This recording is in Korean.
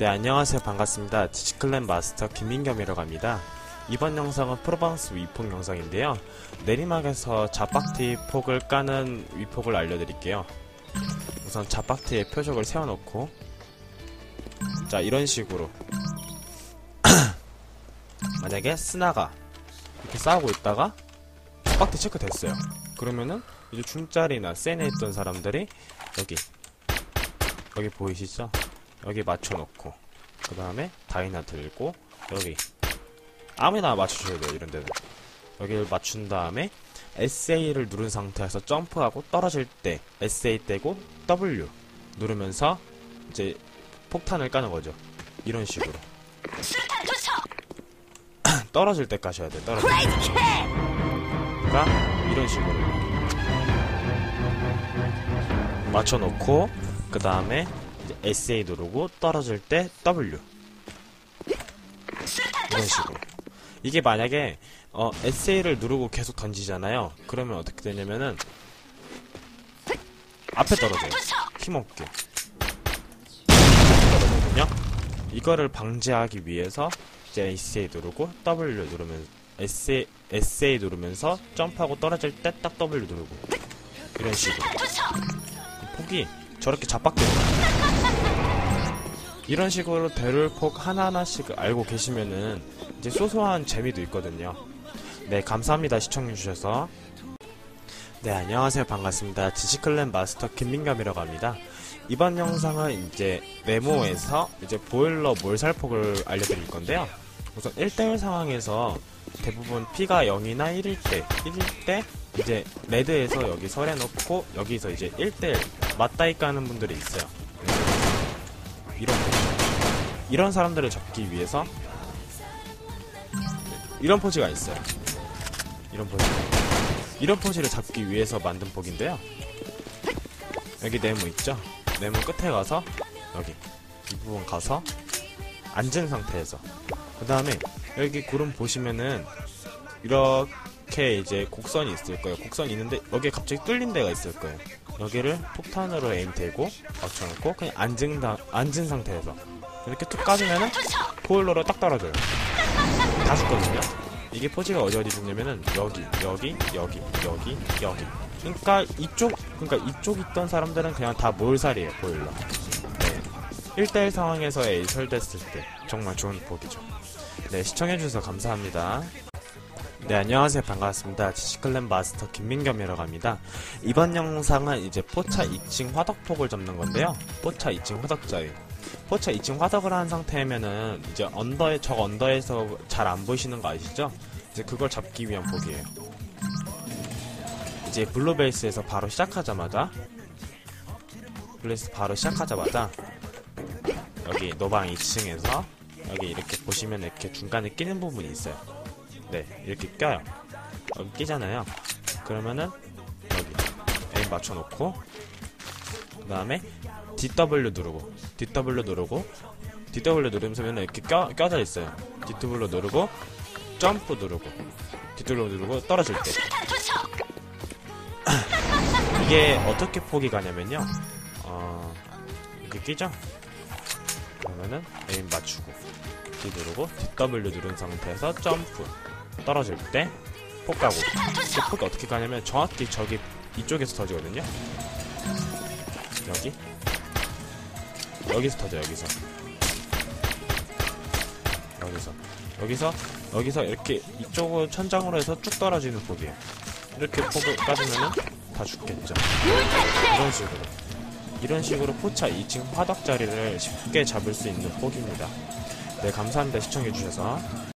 네, 안녕하세요. 반갑습니다. 지치클랜 마스터 김민겸이라고 합니다. 이번 영상은 프로방스 위폭 영상인데요. 내리막에서 자박티 폭을 까는 위폭을 알려드릴게요. 우선 자박티에 표적을 세워놓고 자, 이런 식으로 만약에 스나가 이렇게 싸우고 있다가 자박티 체크됐어요. 그러면은 이제 중짜리나 센에 있던 사람들이 여기 여기 보이시죠? 여기 맞춰놓고 그 다음에 다이나 들고 여기 아무나 맞춰줘야 돼요 이런 데는 여기를 맞춘 다음에 SA를 누른 상태에서 점프하고 떨어질 때 SA 떼고 W 누르면서 이제 폭탄을 까는 거죠 이런 식으로! 떨어질 때 까셔야 돼 떨어질 때! 그러니까 이런 식으로 맞춰놓고 그 다음에 SA 누르고 떨어질 때 W 이런! 식으로 이게 만약에 어, SA를 누르고 계속 던지잖아요 그러면 어떻게 되냐면은 앞에 떨어져요! 힘없게 떨어지거든요 이거를 방지하기 위해서 이제 SA 누르고 W 누르면 SA, SA 누르면서 점프하고 떨어질 때 딱 W 누르고 이런 식으로! 폭이 저렇게 잡박대요 이런 식으로 대룰폭 하나하나씩 알고 계시면은 이제 소소한 재미도 있거든요. 네 감사합니다 시청해주셔서. 네 안녕하세요. 반갑습니다. 지식클랜 마스터 김민감이라고 합니다. 이번 영상은 이제 네모에서 이제 보일러 몰살폭을 알려드릴 건데요. 우선 1대1 상황에서 대부분 P가 0이나 1일 때 1일 때 이제 레드에서 여기 설해놓고 여기서 이제 1대1 맞다이 까는 분들이 있어요 이런 이런 사람들을 잡기 위해서 이런 포즈가 있어요. 이런 포즈. 이런 포즈를 잡기 위해서 만든 폭인데요. 여기 네모 있죠? 네모 끝에 가서 여기 이 부분 가서 앉은 상태에서 그 다음에 여기 구름 보시면은 이렇게 이제 곡선이 있을 거예요 곡선이 있는데 여기에 갑자기 뚫린 데가 있을 거예요 여기를 폭탄으로 에임 대고 맞춰놓고 그냥 앉은, 다, 앉은 상태에서 이렇게 툭 까주면은! 보일러로 딱 떨어져요. 다 죽거든요. 이게 포지가 어디 어디 죽냐면은 여기, 여기, 여기, 여기, 여기. 그러니까 이쪽, 그러니까 이쪽 있던 사람들은 그냥 다 몰살이에요 보일러. 네. 1대1 상황에서 A 설됐을 때 정말 좋은 폭이죠. 네, 시청해주셔서 감사합니다. 네, 안녕하세요. 반갑습니다. 지식클랜 마스터 김민겸이라고 합니다. 이번 영상은 이제 포차 2층 화덕폭을 잡는 건데요. 포차 2층 화덕자리. 포차 2층 화덕을 한 상태면은 이제 언더에 적 언더에서 잘 안 보이시는 거 아시죠? 이제 그걸 잡기 위한 폭이에요. 이제 블루베이스에서 바로 시작하자마자 블루베이스 바로 시작하자마자 여기 노방 2층에서 여기 이렇게 보시면 이렇게 중간에 끼는 부분이 있어요. 네, 이렇게 껴요. 여기 끼잖아요. 그러면은 여기 에임 맞춰놓고 그 다음에 DW 누르고 DW 누르고 DW 누르면서 이렇게 껴, 껴져 있어요. DW 누르고 점프 누르고 DW 누르고 떨어질 때! 이게 어떻게 폭이 가냐면요. 어, 이렇게 끼죠? 그러면은 에임 맞추고 D 누르고 DW 누른 상태에서 점프 떨어질 때 폭 가고 수탄 그! 폭이 어떻게 가냐면 정확히 저기 이쪽에서 터지거든요. 여기 여기서 터져 여기서 여기서 여기서 여기서 이렇게 이쪽으로 천장으로 해서 쭉 떨어지는 폭이에요. 이렇게 폭을 까주면은 다 죽겠죠. 이런 식으로 이런 식으로 포차 2층 화덕 자리를 쉽게 잡을 수 있는 폭입니다. 네 감사합니다 시청해주셔서